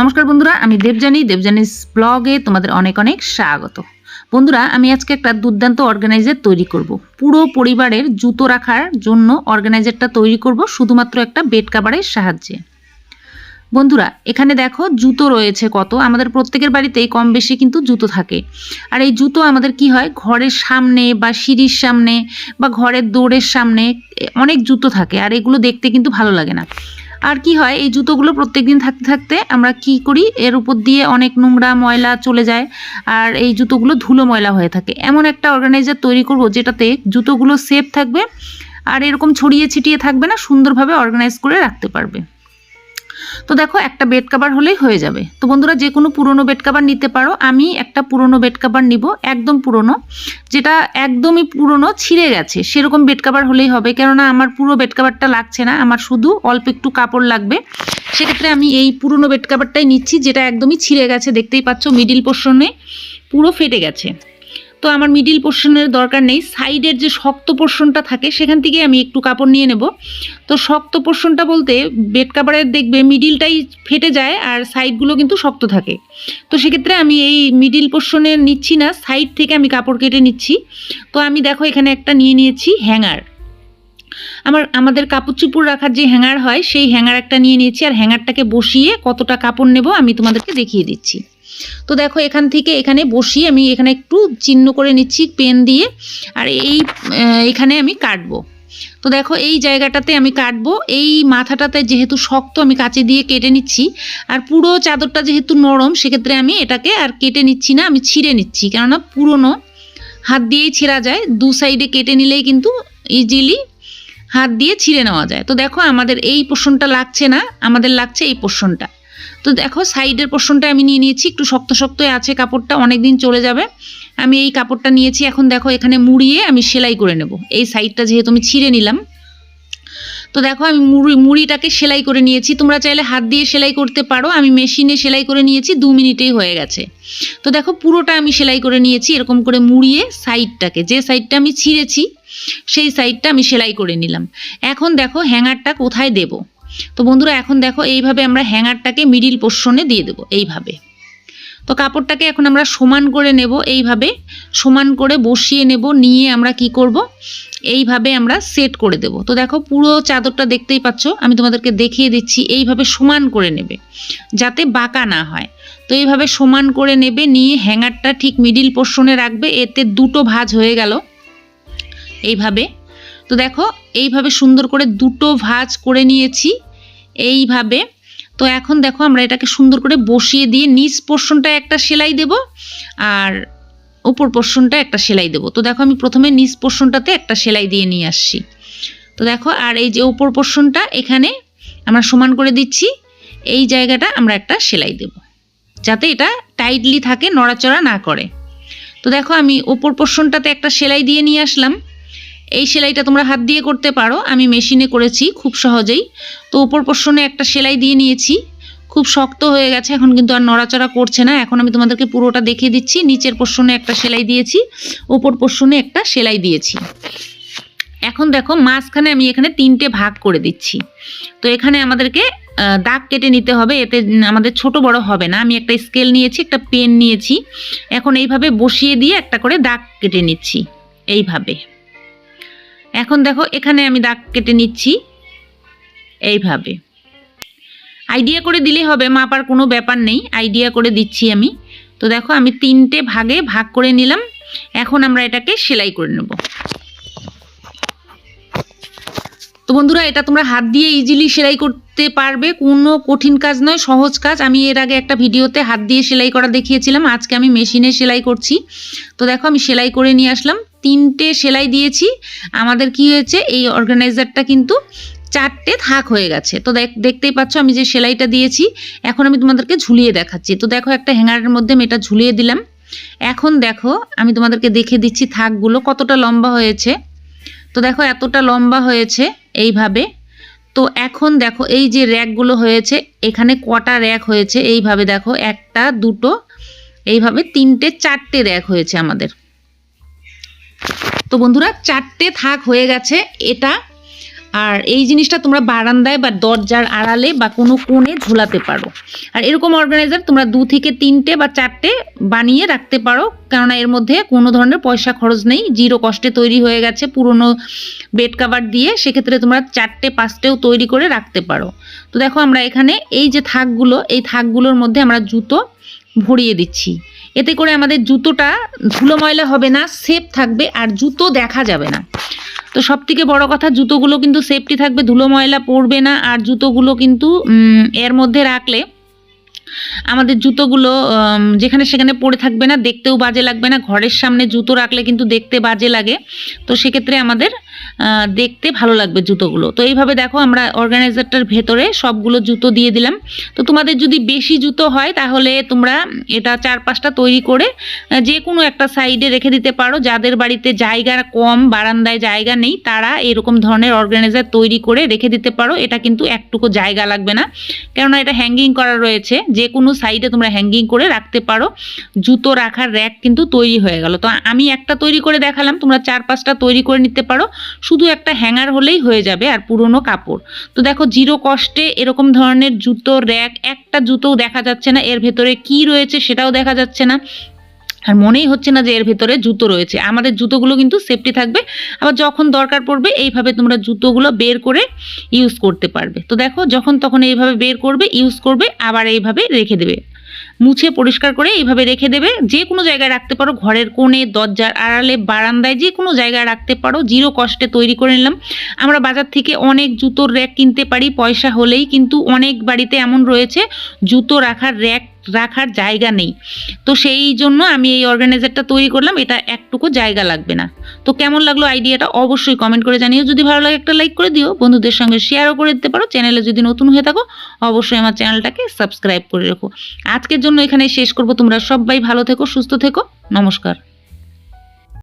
নমস্কার বন্ধুরা, আমি দেবজানি দেবজানিস ব্লগে তোমাদের অনেক অনেক স্বাগত। বন্ধুরা, আমি আজকে একটা দুর্দান্ত অর্গানাইজার তৈরি করব। পুরো পরিবারের জুতো রাখার জন্য অর্গানাইজারটা তৈরি করব শুধুমাত্র একটা বেড কাভারের সাহায্যে। বন্ধুরা, এখানে দেখো জুতো রয়েছে কত। আমাদের প্রত্যেকের বাড়িতেই কম বেশি কিন্তু জুতো থাকে। আর এই জুতো আমাদের কি হয়? ঘরের সামনে বা সিঁড়ির সামনে বা ঘরের দৌড়ের সামনে অনেক জুতো থাকে। আর এগুলো দেখতে কিন্তু ভালো লাগে না। আর কি হয়, এই জুতোগুলো প্রত্যেক দিন থাকতে থাকতে আমরা কি করি, এর উপর দিয়ে অনেক নোংরা ময়লা চলে যায় আর এই জুতোগুলো ধুলো ময়লা হয়ে থাকে। এমন একটা অর্গানাইজার তৈরি করব যেটাতে জুতোগুলো সেফ থাকবে আর এরকম ছড়িয়ে ছিটিয়ে থাকবে না, সুন্দরভাবে অর্গানাইজ করে রাখতে পারবে। তো দেখো, একটা বেড কাভার হলেই হয়ে যাবে। তো বন্ধুরা, যে কোনো পুরনো বেড কাভার নিতে পারো। আমি একটা পুরনো বেড কাভার নিব, একদম পুরনো, যেটা একদমই পুরনো ছিঁড়ে গেছে। সেরকম বেড কাভার হলেই হবে, কেননা আমার পুরো বেড কাভারটা লাগছে না, আমার শুধু অল্প একটু কাপড় লাগবে। সেক্ষেত্রে আমি এই পুরনো বেড কাভারটাই নিচ্ছি, যেটা একদমই ছিঁড়ে গেছে। দেখতেই পাচ্ছ মিডিল পোর্শনে পুরো ফেটে গেছে। তো আমার মিডিল পোর্শনের দরকার নেই। সাইডের যে শক্ত পোর্শনটা থাকে, সেখান থেকে আমি একটু কাপড় নিয়ে নেব। তো শক্ত পোর্শনটা বলতে বেড কাভারের দেখবে মিডিলটাই ফেটে যায় আর সাইডগুলো কিন্তু শক্ত থাকে। তো সেক্ষেত্রে আমি এই মিডিল পোর্শনে নিচ্ছি না সাইড থেকে আমি কাপড় কেটে নিচ্ছি। তো আমি দেখো এখানে একটা নিয়ে নিয়েছি হ্যাঙ্গার আমার, আমাদের কাপড় রাখার যে হ্যাঙ্গার হয়, সেই হ্যাঙ্গার একটা নিয়ে নিয়েছি আর হ্যাঙ্গারটাকে বসিয়ে কতটা কাপড় নেব আমি তোমাদেরকে দেখিয়ে দিচ্ছি। তো দেখো এখান থেকে এখানে বসিয়ে আমি এখানে একটু চিহ্ন করে নিচ্ছি, পেন দিয়ে, আর এই এখানে আমি কাটবো। তো দেখো এই জায়গাটাতে আমি কাটবো, এই মাথাটাতে যেহেতু শক্ত আমি কাঁচি দিয়ে কেটে নিচ্ছি, আর পুরো চাদরটা যেহেতু নরম, সেক্ষেত্রে আমি এটাকে আর কেটে নিচ্ছি না, আমি ছিঁড়ে নিচ্ছি, কেননা পুরনো, হাত দিয়েই ছেঁড়া যায়, দু সাইডে কেটে নিলেই কিন্তু ইজিলি হাত দিয়ে ছিঁড়ে নেওয়া যায়। তো দেখো আমাদের এই পোর্শনটা লাগছে না, আমাদের লাগছে এই পোর্শনটা তো দেখো সাইডের পোর্শনটা আমি নিয়ে নিয়েছি, একটু শক্ত শক্তই আছে কাপড়টা অনেক দিন চলে যাবে। আমি এই কাপড়টা নিয়েছি, এখন দেখো এখানে মুড়িয়ে আমি সেলাই করে নেব। এই সাইডটা যেহেতু আমি ছিঁড়ে নিলাম। তো দেখো আমি মুড়ি, মুড়িটাকে সেলাই করে নিয়েছি। তোমরা চাইলে হাত দিয়ে সেলাই করতে পারো। আমি মেশিনে সেলাই করে নিয়েছি, দু মিনিটেই হয়ে গেছে। তো দেখো পুরোটা আমি সেলাই করে নিয়েছি, এরকম করে মুড়িয়ে সাইডটাকে। যে সাইডটা আমি ছিঁড়েছি, সেই সাইডটা আমি সেলাই করে নিলাম। এখন দেখো হ্যাঙ্গারটা কোথায় দেব? তো বন্ধুরা, এখন দেখো এইভাবে আমরা হ্যাঙ্গারটাকে মিডিল পোর্শনে দিয়ে দেবো, এইভাবে। তো কাপড়টাকে এখন আমরা সমান করে নেব, এইভাবে সমান করে বসিয়ে নেব, নিয়ে আমরা কি করব? এইভাবে আমরা সেট করে দেব। তো দেখো, পুরো চাদরটা দেখতেই পাচ্ছ, আমি তোমাদেরকে দেখিয়ে দিচ্ছি, এইভাবে সমান করে নেবে, যাতে বাঁকা না হয়। তো এইভাবে সমান করে নেবে, নিয়ে হ্যাঙ্গারটা ঠিক মিডিল পোর্শনে রাখবে, এতে দুটো ভাঁজ হয়ে গেল। এইভাবে তো দেখো, এইভাবে সুন্দর করে দুটো ভাঁজ করে নিয়েছি, এইভাবে। তো এখন দেখো, আমরা এটাকে সুন্দর করে বসিয়ে দিয়ে নিচ পোর্শনটা একটা সেলাই দেব, আর উপর পোর্শনটা একটা সেলাই দেব। তো দেখো, আমি প্রথমে নিচ পোর্শনটাতে একটা সেলাই দিয়ে নিয়ে আসছি। তো দেখো, আর এই যে উপর পোর্শনটা এখানে আমরা সমান করে দিচ্ছি, এই জায়গাটা আমরা একটা সেলাই দেব, যাতে এটা টাইটলি থাকে, নড়াচড়া না করে। তো দেখো, আমি ওপর পোর্শনটাতে একটা সেলাই দিয়ে নিয়ে আসলাম। এই সেলাইটা তোমরা হাত দিয়ে করতে পারো। আমি মেশিনে করেছি খুব সহজেই। তো ওপর পোর্শনে একটা সেলাই দিয়ে নিয়েছি। খুব শক্ত হয়ে গেছে, এখন কিন্তু আর নড়াচড়া করছে না। এখন আমি তোমাদেরকে পুরোটা দেখিয়ে দিচ্ছি। নিচের পোর্শনে একটা সেলাই দিয়েছি ওপর পোর্শনে একটা সেলাই দিয়েছি। এখন দেখো, মাঝখানে আমি এখানে তিনটে ভাগ করে দিচ্ছি। তো এখানে আমাদেরকে দাগ কেটে নিতে হবে। এতে আমাদের ছোট বড় হবে না। আমি একটা স্কেল নিয়েছি, একটা পেন নিয়েছি। এখন এইভাবে বসিয়ে দিয়ে একটা করে দাগ কেটে নিচ্ছি। এইভাবে। এখন দেখো, এখানে আমি দাগ কেটে নিচ্ছি। এইভাবে। আইডিয়া করে দিলে হবে, মাপার কোনো ব্যাপার নেই আইডিয়া করে দিচ্ছি আমি। তো দেখো, আমি তিনটে ভাগে ভাগ করে নিলাম। এখন আমরা এটাকে সেলাই করে নেব। তো বন্ধুরা, এটা তোমরা হাত দিয়ে ইজিলি সেলাই করতে পারবে। কোনো কঠিন কাজ নয়, সহজ কাজ। আমি এর আগে একটা ভিডিওতে হাত দিয়ে সেলাই করা দেখিয়েছিলাম। আজকে আমি মেশিনে সেলাই করছি। তো দেখো, আমি সেলাই করে নিয়ে আসলাম। তিনটে সেলাই দিয়েছি। আমাদের কি হয়েছে, এই অর্গানাইজারটা কিন্তু চারটে থাক হয়ে গেছে। তো দেখ, দেখতেই পাচ্ছ আমি যে সেলাইটা দিয়েছি, এখন আমি তোমাদেরকে ঝুলিয়ে দেখাচ্ছি। তো দেখো একটা হ্যাঙ্গারের মধ্যে আমি এটা ঝুলিয়ে দিলাম। এখন দেখো, আমি তোমাদেরকে দেখে দিচ্ছি থাকগুলো কতটা লম্বা হয়েছে। তো দেখো এতটা লম্বা হয়েছে এইভাবে। তো এখন দেখো এই যে র্যাকগুলো হয়েছে, এখানে কটা র্যাক হয়েছে, এইভাবে দেখো একটা, দুটো, এইভাবে তিনটে, চারটে র্যাক হয়েছে আমাদের। তো বন্ধুরা, চারটে থাক হয়ে গেছে এটা। আর এই জিনিসটা তোমরা বারান্দায় বা দরজার আড়ালে বা কোনো কোণে ঝুলাতে পারো। আর এরকম অর্গানাইজার তোমরা দু থেকে তিনটে বা চারটে বানিয়ে রাখতে পারো। কেননা এর মধ্যে কোনো ধরনের পয়সা খরচ নেই। জিরো কষ্টে তৈরি হয়ে গেছে পুরনো বেড কাভার দিয়ে। সেক্ষেত্রে তোমরা চারটে, পাঁচটেও তৈরি করে রাখতে পারো। তো দেখো, আমরা এখানে এই যে থাকগুলো, এই থাকগুলোর মধ্যে আমরা জুতো ভরিয়ে দিচ্ছি। এতে করে আমাদের জুতোটা ধুলো ময়লা হবে না সেফ থাকবে আর জুতো দেখা যাবে না। তো সব থেকে বড় কথা, জুতোগুলো কিন্তু সেফটি থাকবে, ধুলো ময়লা পড়বে না আর জুতোগুলো কিন্তু এর মধ্যে রাখলে আমাদের জুতোগুলো যেখানে সেখানে পড়ে থাকবে না, দেখতেও বাজে লাগবে না। ঘরের সামনে জুতো রাখলে কিন্তু দেখতে বাজে লাগে। তো সেক্ষেত্রে আমাদের দেখতে ভালো লাগবে জুতোগুলো। তো এইভাবে দেখো আমরা অর্গানাইজারটার ভেতরে সবগুলো জুতো দিয়ে দিলাম। তো তোমাদের যদি বেশি জুতো হয়, তাহলে তোমরা এটা চার পাঁচটা তৈরি করে যে কোনো একটা সাইডে রেখে দিতে পারো। যাদের বাড়িতে জায়গা কম, বারান্দায় জায়গা নেই, তারা এরকম ধরনের অর্গানাইজার তৈরি করে রেখে দিতে পারো। এটা কিন্তু একটুকু জায়গা লাগবে না। কেননা এটা হ্যাঙ্গিং করা রয়েছে। যে কোনো সাইডে তোমরা হ্যাঙ্গিং করে রাখতে পারো। জুতো রাখার র্যাক কিন্তু তৈরি হয়ে গেল। তো আমি একটা তৈরি করে দেখালাম, তোমরা চার পাঁচটা তৈরি করে নিতে পারো। শুধু একটা হ্যাঙ্গার হলেই হয়ে যাবে আর পুরনো কাপড়। তো দেখো জিরো কষ্টে এরকম ধরনের জুতো র্যাক একটা জুতোও দেখা যাচ্ছে না। এর ভেতরে কি রয়েছে সেটাও দেখা যাচ্ছে না। আর মনেই হচ্ছে না যে এর ভেতরে জুতো রয়েছে। আমাদের জুতোগুলো কিন্তু সেফটি থাকবে। আবার যখন দরকার পড়বে, এইভাবে তোমরা জুতোগুলো বের করে ইউজ করতে পারবে। তো দেখো, যখন তখন এইভাবে বের করবে ইউজ করবে, আবার এইভাবে রেখে দেবে। মুছে পরিষ্কার করে এইভাবে রেখে দেবে। যে কোনো জায়গায় রাখতে পারো, ঘরের কোণে, দরজার আড়ালে, বারান্দায়, যে কোনো জায়গায় রাখতে পারো। জিরো কষ্টে তৈরি করে নিলাম। আমরা বাজার থেকে অনেক জুতোর র্যাক কিনতে পারি। পয়সা হলেই কিন্তু অনেক বাড়িতে এমন রয়েছে, জুতো রাখার র্যাক রাখার জায়গা নেই। তো সেই জন্য আমি এই অর্গানাইজারটা তৈরি করলাম, এটা একটুকু জায়গা লাগবে না। তো কেমন লাগল আইডিয়াটা অবশ্যই কমেন্ট করে জানিও। যদি ভালো লাগে একটা লাইক করে দিও। বন্ধুদের সঙ্গে শেয়ারও করে দিতে পারো। চ্যানেলে যদি নতুন হয়ে থাকো, অবশ্যই আমার চ্যানেলটাকে সাবস্ক্রাইব করে রেখো। আজকের জন্য এখানে শেষ করব। তোমরা সবাই ভালো থেকো, সুস্থ থেকো। নমস্কার।